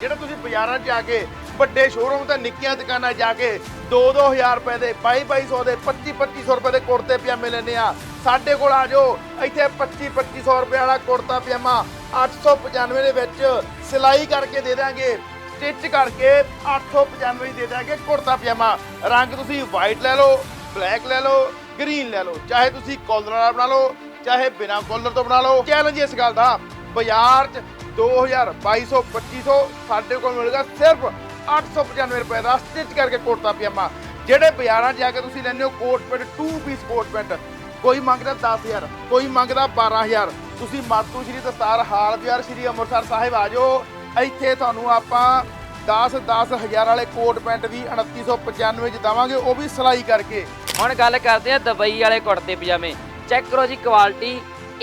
ਜਿਹੜੇ ਤੁਸੀਂ ਬਾਜ਼ਾਰਾਂ 'ਚ ਜਾ ਕੇ ਵੱਡੇ ਸ਼ੋਰੂਮ ਤੇ ਨਿੱਕੀਆਂ ਦੁਕਾਨਾਂ 'ਚ ਜਾ ਕੇ 2-2000 ਰੁਪਏ ਦੇ 2200 ਦੇ 25-2500 ਰੁਪਏ ਦੇ ਕੁੜਤੇ ਪਜਾਮੇ ਲੈਂਦੇ ਆ, ਸਾਡੇ ਕੋਲ ਆ ਜਾਓ, ਇੱਥੇ 25-2500 ਰੁਪਏ ਵਾਲਾ ਕੁੜਤਾ ਪਜਾਮਾ 895 ਦੇ ਵਿੱਚ ਸਿਲਾਈ ਕਰਕੇ ਦੇ ਦਾਂਗੇ ਸਟਿਚ ਕਰਕੇ 895 ਦੀ ਦੇ ਦਾਂਗੇ ਕੁੜਤਾ ਪਜਾਮਾ। ਰੰਗ ਤੁਸੀਂ ਵਾਈਟ ਲੈ ਲਓ ਬਲੈਕ ਲੈ ਲਓ ਗ੍ਰੀਨ ਲੈ ਲਓ, ਚਾਹੇ ਤੁਸੀਂ ਕਾਲਰ ਵਾਲਾ ਬਣਾ ਲਓ, ਚਾਹੇ ਬਿਨਾ ਕਾਲਰ ਤੋਂ ਬਣਾ ਲਓ। ਚੈਲੰਜ ਇਸ ਗੱਲ ਦਾ, ਬਾਜ਼ਾਰ 'ਚ 2000 2200 2500 ਸਾਡੇ ਕੋਲ ਮਿਲੇਗਾ ਸਿਰਫ 895 ਰੁਪਏ ਦਾ ਸਟਿਚ ਕਰਕੇ ਕੁੜਤਾ ਪਜਾਮਾ। ਜਿਹੜੇ ਬਾਜ਼ਾਰਾਂ 'ਚ ਜਾ ਕੇ ਤੁਸੀਂ ਲੈਂਦੇ ਹੋ coat pant 2 piece coat pant, ਕੋਈ ਮੰਗਦਾ 10000 ਕੋਈ ਮੰਗਦਾ 12000 ਤੁਸੀਂ ਮਾਤੂ ਸ਼੍ਰੀ ਦਸਤਾਰ, ਹਾਲ ਬਾਜ਼ਾਰ ਸ਼੍ਰੀ ਅੰਮ੍ਰਿਤਸਰ ਸਾਹਿਬ ਆ ਜਾਓ। ਇੱਥੇ ਤੁਹਾਨੂੰ ਆਪਾਂ 10 10000 ਵਾਲੇ ਕੋਟ ਪੈਂਟ ਵੀ 2995 ਚ ਦਵਾਂਗੇ, ਉਹ ਵੀ ਸਿਲਾਈ ਕਰਕੇ। ਹੁਣ ਗੱਲ ਕਰਦੇ ਆ ਦੁਬਈ ਵਾਲੇ ਕੁੜਤੇ ਪਜਾਮੇ। ਚੈੱਕ ਕਰੋ ਜੀ ਕੁਆਲਿਟੀ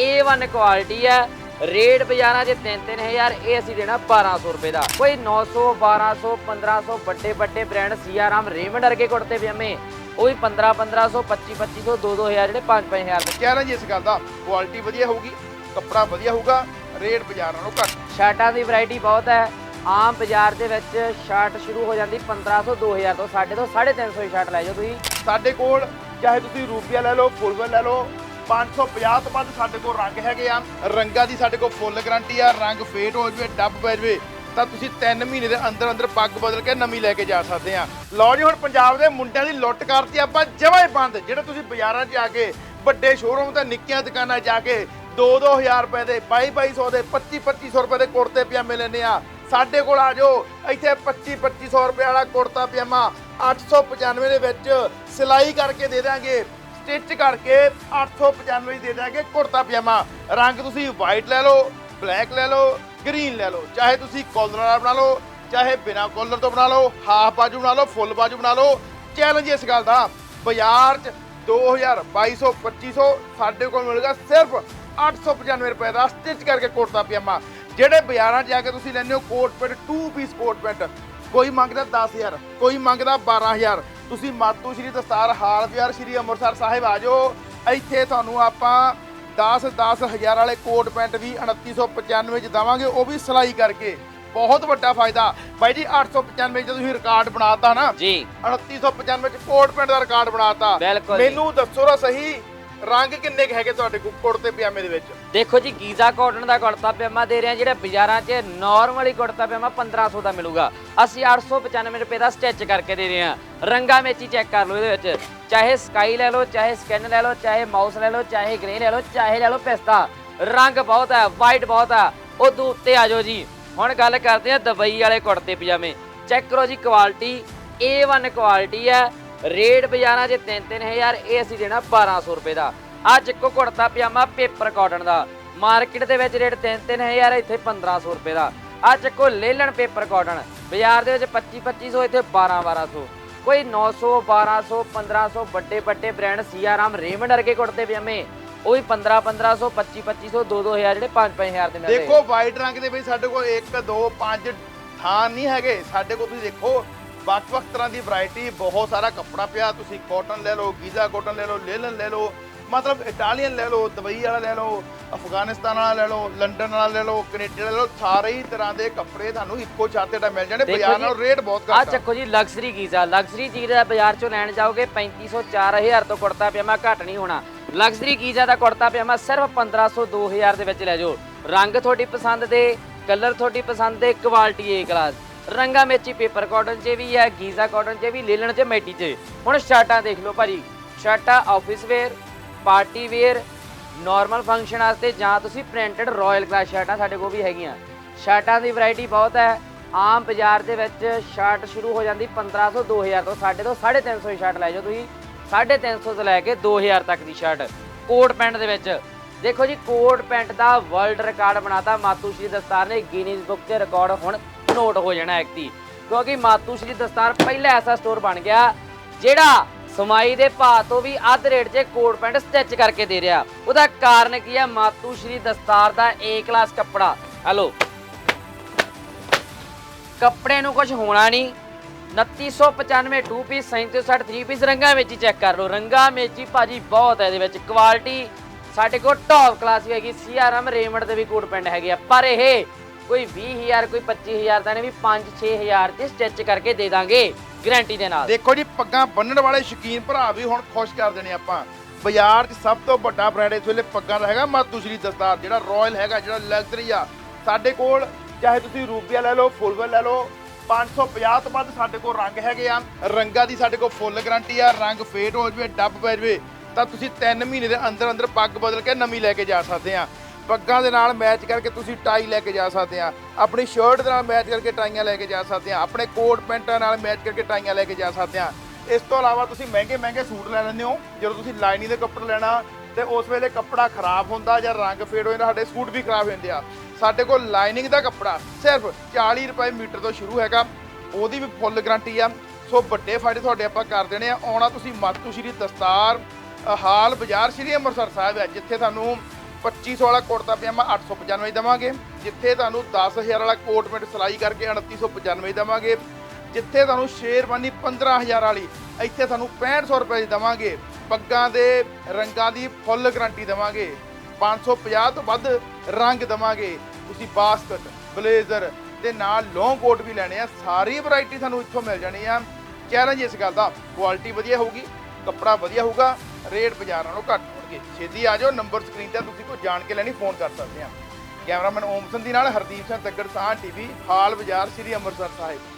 A1 ਕੁਆਲਿਟੀ ਹੈ। ਰੇਟ ਬਾਜ਼ਾਰਾਂ 'ਚ 3-3000 ਇਹ ਅਸੀਂ ਦੇਣਾ 1200 ਰੁਪਏ ਦਾ। ਕੋਈ 900 1200 1500 ਵੱਡੇ ਵੱਡੇ ਬ੍ਰਾਂਡ ਸੀਆਰਾਮ ਰੇਮੰਡ ਵਰਗੇ ਕੁੜਤੇ ਪਜਾਮੇ ਉਹ ਵੀ 15 1500 25 2500 2 2000 ਜਿਹੜੇ 5 5000 ਦੇ। ਚੈਲੰਜ ਇਸ ਗੱਲ ਦਾ ਕੁਆਲਿਟੀ ਵਧੀਆ ਹੋਊਗੀ ਕੱਪੜਾ ਵਧੀਆ ਹੋਊਗਾ ਰੇਟ ਬਾਜ਼ਾਰ ਨਾਲੋਂ ਘੱਟ। ਸ਼ਰਟਾਂ ਦੀ ਵੈਰਾਈਟੀ ਬਹੁਤ ਹੈ। ਆਮ ਬਾਜ਼ਾਰ ਦੇ ਵਿੱਚ ਸ਼ਰਟ ਸ਼ੁਰੂ ਹੋ ਜਾਂਦੀ 1500 2000 ਤੋਂ ਸਾਡੇ ਤੋਂ 350 ਦੀ ਸ਼ਰਟ ਲੈ ਜਾਓ ਤੁਸੀਂ। ਸਾਡੇ ਕੋਲ ਚਾਹੇ ਤੁਸੀਂ ਰੂਪੀਆ ਲੈ ਲਓ ਫੁੱਲਵਰ ਲੈ ਲਓ 550 ਤੋਂ ਵੱਧ ਸਾਡੇ ਕੋਲ ਰੰਗ ਹੈਗੇ ਆ। ਰੰਗਾਂ ਦੀ ਸਾਡੇ ਕੋਲ ਫੁੱਲ ਗਾਰੰਟੀ ਆ। ਰੰਗ ਫੇਟ ਹੋ ਜਵੇ, ਡੱਬ ਪੈ ਜਵੇ, ਤਾਂ ਤੁਸੀਂ 3 ਮਹੀਨੇ ਦੇ ਅੰਦਰ ਅੰਦਰ ਪੱਗ ਬਦਲ ਕੇ ਨਵੀਂ ਲੈ ਕੇ ਜਾ ਸਕਦੇ ਆ। ਲਓ ਜੀ, ਹੁਣ ਪੰਜਾਬ ਦੇ ਮੁੰਡਿਆਂ ਦੀ ਲੁੱਟ ਕਰਤੀ ਆਪਾਂ, ਜਮਾਂ ਹੀ ਬੰਦ। ਜਿਹੜੇ ਤੁਸੀਂ ਬਾਜ਼ਾਰਾਂ 'ਚ ਜਾ ਕੇ, ਵੱਡੇ ਸ਼ੋਰੂਮ ਤੇ ਨਿੱਕੀਆਂ ਦੁਕਾਨਾਂ 'ਚ ਜਾ ਕੇ 2-2000 ਰੁਪਏ ਦੇ 2200 ਦੇ 25-2500 ਰੁਪਏ ਦੇ ਕੁੜਤੇ ਪਜਾਮੇ ਲੈਂਦੇ ਆ। ਸਾਡੇ ਕੋਲ ਆ ਜਾਓ, ਇੱਥੇ 25-2500 ਰੁਪਏ ਵਾਲਾ ਕੁੜਤਾ ਪਜਾਮਾ 895 ਦੇ ਵਿੱਚ ਸਿਲਾਈ ਕਰਕੇ ਦੇ ਦਾਂਗੇ ਸਟਿਚ ਕਰਕੇ 895 ਦੀ ਦੇ ਦਾਂਗੇ ਕੁੜਤਾ ਪਜਾਮਾ। ਰੰਗ ਤੁਸੀਂ ਵਾਈਟ ਲੈ ਲਓ ਬਲੈਕ ਲੈ ਲਓ ਗ੍ਰੀਨ ਲੈ ਲਓ। ਚਾਹੇ ਤੁਸੀਂ ਕਾਲਰ ਵਾਲਾ ਬਣਾ ਲਓ, ਚਾਹੇ ਬਿਨਾ ਕਾਲਰ ਤੋਂ ਬਣਾ ਲਓ ਹਾਫ ਬਾਜੂ ਬਣਾ ਲਓ ਫੁੱਲ ਬਾਜੂ ਬਣਾ ਲਓ। ਚੈਲੰਜ ਇਸ ਗੱਲ ਦਾ, ਬਾਜ਼ਾਰ 'ਚ 2000 2200 2500 ਸਾਡੇ ਕੋਲ ਮਿਲੇਗਾ ਸਿਰਫ 895 ਰੁਪਏ ਦਾ ਸਟਿਚ ਕਰਕੇ ਕੁੜਤਾ ਪਜਾਮਾ। ਜਿਹੜੇ ਬਾਜ਼ਾਰਾਂ 'ਚ ਜਾ ਕੇ ਤੁਸੀਂ ਲੈਂਦੇ ਹੋ, coat pant 2 piece coat pant, ਕੋਈ ਮੰਗਦਾ 10000 ਕੋਈ ਮੰਗਦਾ 12000 ਤੁਸੀਂ ਮਾਤੂ ਸ਼੍ਰੀ ਦਸਤਾਰ ਹਾਲ ਬਿਹਾਰ ਸ਼੍ਰੀ ਅੰਮ੍ਰਿਤਸਰ ਸਾਹਿਬ ਆ ਜਾਓ। ਇੱਥੇ ਤੁਹਾਨੂੰ ਆਪਾਂ 10 10000 ਵਾਲੇ ਕੋਟ ਪੈਂਟ ਵੀ 2995 ਚ ਦਵਾਂਗੇ ਉਹ ਵੀ ਸਿਲਾਈ ਕਰਕੇ। ਬਹੁਤ ਵੱਡਾ ਫਾਇਦਾ। ਬਾਈ ਜੀ 895 ਚ ਤੁਸੀਂ ਰਿਕਾਰਡ ਬਣਾਤਾ ਨਾ। ਜੀ। 2995 ਚ ਕੋਟ ਪੈਂਟ ਦਾ ਰਿਕਾਰਡ ਬਣਾਤਾ। ਮੈਨੂੰ ਦੱਸੋ ਨਾ ਸਹੀ ਰੰਗ ਕਿੰਨੇ ਕੁ ਹੈਗੇ ਤੁਹਾਡੇ ਕੋਲ, ਕੁੜਤੇ ਪਜਾਮੇ ਦੇ ਵਿੱਚ? ਦੇਖੋ ਜੀ, ਗੀਜ਼ਾ ਕਾਟਨ ਦਾ ਕੁੜਤਾ ਪਜਾਮਾ ਦੇ ਰਹੇ ਆ ਜਿਹੜਾ ਬਾਜ਼ਾਰਾਂ 'ਚ ਨਾਰਮਲੀ ਕੁੜਤਾ ਪਜਾਮਾ 1500 ਦਾ ਮਿਲੂਗਾ। ਅਸੀਂ 895 ਰੁਪਏ ਦਾ ਸਟਿਚ ਕਰਕੇ ਦੇ ਰਹੇ ਆ ਰੰਗਾਂ ਵਿੱਚ ਹੀ ਚੈੱਕ ਕਰ ਲਓ ਇਹਦੇ ਵਿੱਚ। ਚਾਹੇ ਸਕਾਈ ਲੈ ਲਓ, ਚਾਹੇ ਸਕਿਨ ਲੈ ਲਓ, ਚਾਹੇ ਮਾਊਸ ਲੈ ਲਓ, ਚਾਹੇ ਗ੍ਰੇ ਲੈ ਲਓ, ਚਾਹੇ ਲੈ ਲਓ ਪਿਸਤਾ। ਰੰਗ ਬਹੁਤ ਹੈ ਵਾਈਟ ਬਹੁਤ ਹੈ। ਉਦੋਂ ਉੱਤੇ ਆ ਜਾਓ ਜੀ। ਹੁਣ ਗੱਲ ਕਰਦੇ ਆ ਦੁਬਈ ਵਾਲੇ ਕੁੜਤੇ ਪਜਾਮੇ। ਚੈੱਕ ਕਰੋ ਜੀ ਕੁਆਲਿਟੀ A1 ਕੁਆਲਿਟੀ ਹੈ। ਰੇਟ ਬਾਜ਼ਾਰਾਂ 'ਚ 3-3000 ਇਹ ਅਸੀਂ ਦੇਣਾ 1200 ਰੁਪਏ ਦਾ। ਆ ਚੱਕੋ ਕੁੜਤਾ ਪਜਾਮਾ ਪੇਪਰ ਕਾਟਨ ਦਾ। ਮਾਰਕੀਟ ਦੇ ਵਿੱਚ ਰੇਟ 3-3000 ਇੱਥੇ 1500 ਰੁਪਏ ਦਾ। ਆ ਚੱਕੋ ਲੇਲਣ ਪੇਪਰ ਕਾਟਨ ਬਾਜ਼ਾਰ ਦੇ ਵਿੱਚ 25-2500 ਇੱਥੇ 12-1200 ਕੋਈ 900 1200 1500 ਵੱਡੇ ਵੱਡੇ ਬ੍ਰਾਂਡ ਸੀਆਰਾਮ ਰੇਮੰਡ ਵਰਗੇ ਕੁੜਤੇ ਪਜਾਮੇ। ਉਹ ਵੀ 15 1500 25 2500 2 2000 ਜਿਹੜੇ 5 5000 ਦੇ ਮਿਲਦੇ ਦੇਖੋ ਵਾਈਟ ਰੰਗ ਦੇ ਵਿੱਚ ਸਾਡੇ ਕੋਲ 1 2 5 ਥਾਂ ਨਹੀਂ ਹੈਗੇ। ਸਾਡੇ ਕੋਲ ਤੁਸੀਂ ਦੇਖੋ ਵੱਖ-ਵੱਖ ਤਰ੍ਹਾਂ ਦੀ ਵੈਰਾਈਟੀ ਬਹੁਤ ਸਾਰਾ ਕੱਪੜਾ ਪਿਆ ਤੁਸੀਂ ਕਾਟਨ ਲੈ ਲਓ ਗੀਜ਼ਾ ਕਾਟਨ ਲੈ ਲਓ ਲੇਲਨ ਲੈ ਲਓ ਮਤਲਬ ਇਟਾਲੀਅਨ ਲੈ ਲਓ ਦੁਬਈ ਵਾਲਾ ਲੈ ਲਓ ਅਫਗਾਨਿਸਤਾਨ ਵਾਲਾ ਲੈ ਲਓ ਲੰਡਨ ਵਾਲਾ ਲੈ ਲਓ ਕੈਨੇਡਾ ਲੈ ਲਓ ਸਾਰੇ ਹੀ ਤਰ੍ਹਾਂ ਦੇ ਕੱਪੜੇ ਤੁਹਾਨੂੰ ਇੱਕੋ ਛੱਤ ਤੇ ਮਿਲ ਜਾਣੇ ਬਾਜ਼ਾਰ ਨਾਲੋਂ ਰੇਟ ਬਹੁਤ ਘੱਟ ਆ। ਚੱਕੋ ਜੀ ਲਗਜ਼ਰੀ ਗੀਜ਼ਾ ਲਗਜ਼ਰੀ ਚੀਜ਼ ਦਾ ਬਾਜ਼ਾਰ ਚੋਂ ਲੈਣ ਜਾਓਗੇ 3500 4000 ਤੋਂ ਕੁੜਤਾ ਪਜਾਮਾ ਘੱਟ ਨਹੀਂ ਹੋਣਾ। ਲਗਜ਼ਰੀ ਗੀਜ਼ਾ ਦਾ ਕੁੜਤਾ ਪਜਾਮਾ ਸਿਰਫ 1500 2000 ਦੇ ਵਿੱਚ ਲੈ ਜਾਓ। ਰੰਗ ਤੁਹਾਡੀ ਪਸੰਦ ਦੇ ਕਲਰ ਤੁਹਾਡੀ ਪਸੰਦ ਦੇ ਕੁਆਲਿਟੀ ਏ ਕਲਾਸ ਰੰਗਾਂ ਵਿੱਚ ਪੇਪਰ ਕਾਟਨ 'ਚ ਵੀ ਹੈ, ਗੀਜ਼ਾ ਕਾਟਨ 'ਚ ਵੀ, ਲੇਲਣ 'ਚ ਮੈਟੀ 'ਚ ਹੁਣ ਸ਼ਰਟਾਂ ਦੇਖ ਲਓ ਭਾਜੀ। ਸ਼ਰਟਾਂ office wear party wear normal function ਵਾਸਤੇ ਜਾਂ ਤੁਸੀਂ ਪ੍ਰਿੰਟਡ ਰਾਇਲ ਕਲਾਸ ਸ਼ਰਟਾਂ ਸਾਡੇ ਕੋਲ ਵੀ ਹੈਗੀਆਂ। ਸ਼ਰਟਾਂ ਦੀ ਵੈਰਾਈਟੀ ਬਹੁਤ ਹੈ। ਆਮ ਬਾਜ਼ਾਰ ਦੇ ਵਿੱਚ ਸ਼ਰਟ ਸ਼ੁਰੂ ਹੋ ਜਾਂਦੀ 1500 2000 ਤੋਂ, ਸਾਡੇ ਤੋਂ 350 ਦੀ ਸ਼ਰਟ ਲੈ ਜਾਓ ਤੁਸੀਂ। 350 ਤੋਂ ਲੈ ਕੇ 2000 ਤੱਕ ਦੀ ਸ਼ਰਟ। ਕੋਟ ਪੈਂਟ ਦੇ ਵਿੱਚ। ਦੇਖੋ ਜੀ, ਕੋਟ ਪੈਂਟ ਦਾ ਵਰਲਡ ਰਿਕਾਰਡ ਬਣਾਤਾ। ਮਾਤੂ ਸ਼੍ਰੀ ਦਸਤਾਰ ਨੇ ਗਿਨੀਜ਼ ਬੁੱਕ 'ਚ ਰਿਕਾਰਡ ਹੁਣ ਨੋਟ ਹੋ ਜਾਣਾ ਐਕਟੀ ਕਿਉਂਕਿ ਮਾਤੂ ਸ਼੍ਰੀ ਦਸਤਾਰ ਪਹਿਲਾ ਐਸਾ ਸਟੋਰ ਬਣ ਗਿਆ, ਜਿਹੜਾ ਸਮਾਈ ਦੇ ਭਾਅ ਤੋਂ ਵੀ ਅੱਧ ਰੇਟ 'ਚ ਕੋਟ ਪੈਂਟ ਸਟਿਚ ਕਰਕੇ ਦੇ ਰਿਹਾ। ਉਹਦਾ ਕਾਰਨ ਕੀ ਹੈ ਮਾਤੂ ਸ਼੍ਰੀ ਦਸਤਾਰ ਦਾ A ਕਲਾਸ ਕੱਪੜਾ। ਹਲੋ ਕੱਪੜੇ ਨੂੰ ਕੁਝ ਹੋਣਾ ਨਹੀਂ। 2995 2 ਪੀਸ 3760 3 ਪੀਸ ਰੰਗਾਂ ਮੇਚੀ ਚੈੱਕ ਕਰ ਲਓ। ਰੰਗਾਂ ਮੇਚੀ ਭਾਜੀ ਬਹੁਤ ਹੈ ਇਹਦੇ ਵਿੱਚ। ਕੁਆਲਿਟੀ ਸਾਡੇ ਕੋਲ ਟੌਪ ਕਲਾਸ ਵੀ ਹੈਗੀ। ਸੀਆਰਐਮ ਰੇਮੰਡ ਦੇ ਵੀ ਕੋਟ ਪੈਂਟ ਹੈਗੇ ਆ। ਪਰ ਇਹ ਕੋਈ 20000 ਕੋਈ 25000 ਦਾ ਨਹੀਂ, ਵੀ 5-6000 ਚ ਸਟਿਚ ਕਰਕੇ ਦੇ ਦਾਂਗੇ ਗਾਰੰਟੀ ਦੇ ਨਾਲ। ਦੇਖੋ ਜੀ, ਪੱਗਾਂ ਬੰਨਣ ਵਾਲੇ ਸ਼ੌਕੀਨ ਭਰਾ ਵੀ ਹੁਣ ਖੁਸ਼ ਕਰ ਦੇਣੇ ਆਪਾਂ। ਬਾਜ਼ਾਰ 'ਚ ਸਭ ਤੋਂ ਵੱਡਾ ਬ੍ਰਾਂਡ ਇਸ ਵੇਲੇ ਪੱਗਾਂ ਦਾ ਹੈਗਾ ਮਾਤੂ ਸ਼੍ਰੀ ਦਸਤਾਰ, ਜਿਹੜਾ ਰਾਇਲ ਹੈਗਾ, ਜਿਹੜਾ ਲਗਜ਼ਰੀ ਆ। ਸਾਡੇ ਕੋਲ ਚਾਹੇ ਤੁਸੀਂ ਰੂਪੀਆ ਲੈ ਲਓ ਫੁੱਲਵੈਲ ਲੈ ਲਓ 550 ਤੋਂ ਵੱਧ ਸਾਡੇ ਕੋਲ ਰੰਗ ਹੈਗੇ ਆ। ਰੰਗਾਂ ਦੀ ਸਾਡੇ ਕੋਲ ਫੁੱਲ ਗਾਰੰਟੀ ਆ, ਰੰਗ ਫੇਟ ਹੋ ਜਵੇ, ਡੱਬ ਪੈ ਜਵੇ, ਤਾਂ ਤੁਸੀਂ 3 ਮਹੀਨੇ ਦੇ ਅੰਦਰ ਅੰਦਰ ਪੱਗ ਬਦਲ ਕੇ ਨਵੀਂ ਲੈ ਕੇ ਜਾ ਸਕਦੇ ਆ। ਪੱਗਾਂ ਦੇ ਨਾਲ ਮੈਚ ਕਰਕੇ ਤੁਸੀਂ ਟਾਈ ਲੈ ਕੇ ਜਾ ਸਕਦੇ ਆ। ਆਪਣੀ ਸ਼ਰਟ ਦੇ ਨਾਲ ਮੈਚ ਕਰਕੇ ਟਾਈਆਂ ਲੈ ਕੇ ਜਾ ਸਕਦੇ ਆ। ਆਪਣੇ ਕੋਟ ਪੈਂਟਾਂ ਨਾਲ ਮੈਚ ਕਰਕੇ ਟਾਈਆਂ ਲੈ ਕੇ ਜਾ ਸਕਦੇ ਆ। ਇਸ ਤੋਂ ਇਲਾਵਾ ਤੁਸੀਂ ਮਹਿੰਗੇ ਮਹਿੰਗੇ ਸੂਟ ਲੈ ਲੈਂਦੇ ਹੋ। ਜਦੋਂ ਤੁਸੀਂ ਲਾਈਨਿੰਗ ਦੇ ਕੱਪੜੇ ਲੈਣਾ ਤੇ ਉਸ ਵੇਲੇ ਕੱਪੜਾ ਖਰਾਬ ਹੁੰਦਾ ਜਾਂ ਰੰਗ ਫੇਡ ਹੋ ਜਾਂਦਾ ਸਾਡੇ ਸੂਟ ਵੀ ਖਰਾਬ ਹੋ ਜਾਂਦੇ ਆ। ਸਾਡੇ ਕੋਲ ਲਾਈਨਿੰਗ ਦਾ ਕੱਪੜਾ ਸਿਰਫ 40 ਰੁਪਏ ਮੀਟਰ ਤੋਂ ਸ਼ੁਰੂ ਹੈਗਾ। ਉਹਦੀ ਵੀ ਫੁੱਲ ਗਾਰੰਟੀ ਆ। ਸੋ ਵੱਡੇ ਫਾਇਦੇ ਤੁਹਾਡੇ ਆਪਾਂ ਕਰ ਦੇਣੇ ਆ। ਆਉਣਾ ਤੁਸੀਂ ਮਾਤੂ ਸ਼੍ਰੀ ਦਸਤਾਰ ਅ, ਹਾਲ ਬਾਜ਼ਾਰ ਸ਼੍ਰੀ ਅੰਮ੍ਰਿਤਸਰ ਸਾਹਿਬ ਹੈ ਜਿੱਥੇ ਤੁਹਾਨੂੰ 2500 ਵਾਲਾ ਕੁੜਤਾ ਪਜਾਮਾ 895 ਦੇਵਾਂਗੇ, ਜਿੱਥੇ ਤੁਹਾਨੂੰ 10000 ਵਾਲਾ ਕੋਟ ਪੈਂਟ ਸਿਲਾਈ ਕਰਕੇ 2995 ਦੇਵਾਂਗੇ। ਜਿੱਥੇ ਤੁਹਾਨੂੰ ਸ਼ੇਰਵਾਨੀ 15000 ਵਾਲੀ, ਇੱਥੇ ਤੁਹਾਨੂੰ 6500 ਰੁਪਏ ਦੀ ਦੇਵਾਂਗੇ। ਪੱਗਾਂ ਦੇ ਰੰਗਾਂ ਦੀ ਫੁੱਲ ਗਾਰੰਟੀ ਦੇਵਾਂਗੇ। 550 ਤੋਂ ਵੱਧ ਰੰਗ ਦੇਵਾਂਗੇ। ਤੁਸੀਂ ਬਾਸਕਟ, ਬਲੇਜ਼ਰ ਤੇ ਨਾਲ ਲੌਂਗ ਕੋਟ ਵੀ ਲੈਣੇ ਆ। ਸਾਰੀ ਵੈਰਾਈਟੀ ਤੁਹਾਨੂੰ ਇੱਥੋਂ ਮਿਲ ਜਾਣੀ ਆ। ਚੈਲੰਜ ਇਸ ਗੱਲ ਦਾ ਕੁਆਲਿਟੀ ਵਧੀਆ ਹੋਊਗੀ, ਕੱਪੜਾ ਵਧੀਆ ਹੋਊਗਾ ਰੇਟ ਬਾਜ਼ਾਰ ਨਾਲੋਂ ਘੱਟ। ਹੋਣਗੇ ਛੇਤੀ ਆ ਜਾਓ, ਨੰਬਰ ਸਕਰੀਨ ਤੇ ਤੁਸੀਂ ਕੋਈ ਜਾਣ ਕੇ ਲੈਣੀ ਫੋਨ ਕਰ ਸਕਦੇ ਆ। ਕੈਮਰਾਮੈਨ ਓਮ ਦੀ ਨਾਲ, ਹਰਦੀਪ ਸਿੰਘ ਤੱਗੜ ਸਾਹ ਟੀਵੀ, ਹਾਲ ਬਾਜ਼ਾਰ, ਸ੍ਰੀ ਅੰਮ੍ਰਿਤਸਰ ਸਾਹਿਬ।